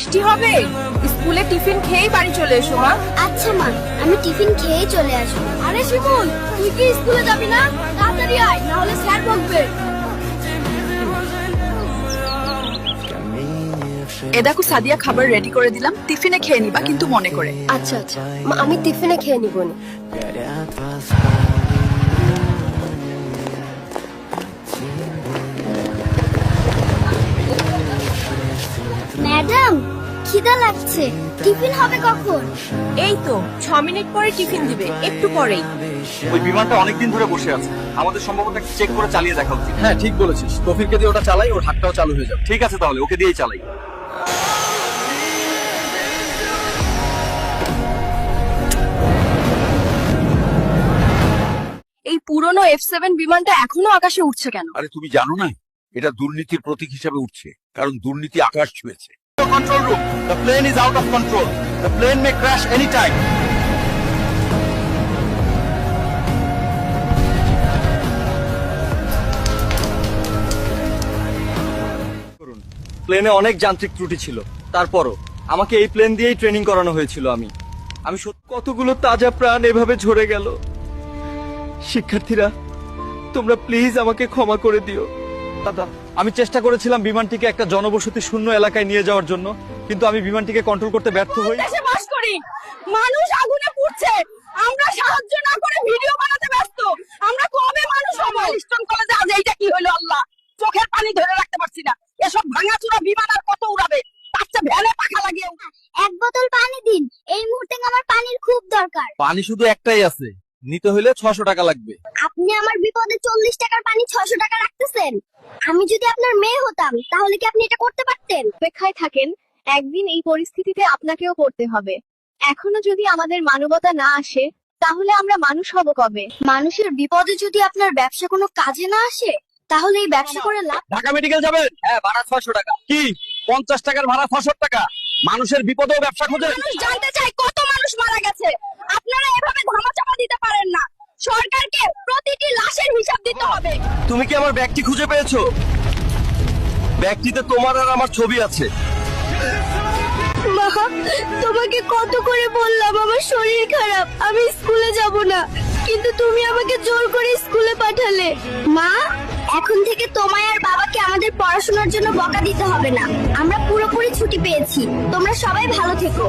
বৃষ্টি হবে? স্কুলে টিফিন খেয়েই বাড়ি চলে এসো মা। আচ্ছা মা আমি টিফিন খেয়েই চলে আসব। আরে শিমুল তুই কি স্কুলে যাবি না? তাড়াতাড়ি আয় না হলে স্যার বকবে। এ দেখো সাদিয়া খাবার রেডি করে দিলাম। টিফিনে খেয়ে নিবা কিন্তু মনে করে। আচ্ছা আচ্ছা। মা আমি টিফিনে খেয়ে নিব না। ম্যাডাম খিদা লাগছে। টিফিন হবে কখন? এই তো ছ মিনিট পরে টিফিন দিবে একটু পরেই। ওই বিমানটা অনেকদিন ধরে বসে আছে। আমাদের সম্ভবত চেক করে চালিয়ে দেখা উচিত। হ্যাঁ ঠিক বলেছিস। তফিরকে দিয়ে ওটা চালাই ওর হাতটাও চালু হয়ে যাবে। ঠিক আছে তাহলে ওকে দিয়েই চালাই। এই পুরনো এফ সেভেন বিমানটা এখনও আকাশে উঠছে কেন? আরে তুমি জানো না এটা দুর্নীতির প্রতীক হিসাবে উঠছে কারণ দুর্নীতি আকাশ ছুঁয়েছে। Room the plane is out of control the plane may crash any time প্লেনে অনেক যান্ত্রিক ত্রুটি ছিল। তারপরও আমাকে এই প্লেন দিয়েই ট্রেনিং করানো হয়েছিল আমি। আমি সত্যি কতগুলো তাজা প্রাণ এভাবে ঝরে গেল? শিক্ষার্থীরা, তোমরা প্লিজ আমাকে ক্ষমা করে দিও। দাদা আমি চেষ্টা করেছিলাম বিমানটিকে একটা জনবসতি শূন্য এলাকায় নিয়ে যাওয়ার জন্য কিন্তু আমি বিমানটিকে কন্ট্রোল করতে ব্যর্থ হই। দেশে বাস করি। মানুষ আগুনে পুড়ছে। আমরা সাহায্য না করে ভিডিও বানাতে ব্যস্ত। আমরা কবে মানুষ হব? ইস্টন কলেজে আজ এইটা কি হলো আল্লাহ? চোখের পানি ধরে রাখতে পারছি না। এসব ভাঙাচুরা বিমান আর কত উড়াবে? তার চেয়ে ভ্যানে পাখা লাগিয়ে এক বোতল পানি দিন। এই মুহূর্তে আমার পানির খুব দরকার। পানি শুধু একটাই আছে। নিতে হইলে ছশো টাকা লাগবে। আপনি আমার বিপদে চল্লিশ টাকার পানি ছশো টাকা রাখতেছেন। আমি যদি আপনার মেয়ে হতাম তাহলে কি আপনি এটা করতে পারতেন? অপেক্ষায় থাকেন একদিন এই পরিস্থিতিতে আপনাকেও পড়তে হবে। এখনও যদি আমাদের মানবতা না আসে তাহলে আমরা মানুষ হব কবে? মানুষের বিপদে যদি আপনার ব্যবসা কোনো কাজে না আসে তাহলে এই ব্যবসা করে লাভ ঢাকা মেডিকেল যাবেন? হ্যাঁ ভাড়া ছশো টাকা। কি? পঞ্চাশ টাকার ভাড়া ছশো টাকা? মানুষের বিপদেও ব্যবসা খোঁজে জানতে চাই কত মানুষ মারা গেছে আপনারা এভাবে ধামাচাপা দিতে পারেন না সরকারকে প্রতিটি লাশের হিসাব দিতে হবে তুমি কি আমার ব্যাগটি খুঁজে পেয়েছ? ব্যাগটিতে তোমার আর আমার ছবি আছে। মা তোমাকে কত করে বললাম, আমার শরীর খারাপ, আমি স্কুলে যাব না। কিন্তু তুমি আমাকে জোর করে স্কুলে পাঠালে। মা, এখন থেকে তোমায় আর বাবাকে আমাদের পড়াশোনার জন্য বকা দিতে হবে না। আমরা পুরোপুরি ছুটি পেয়েছি। তোমরা সবাই ভালো থেকো।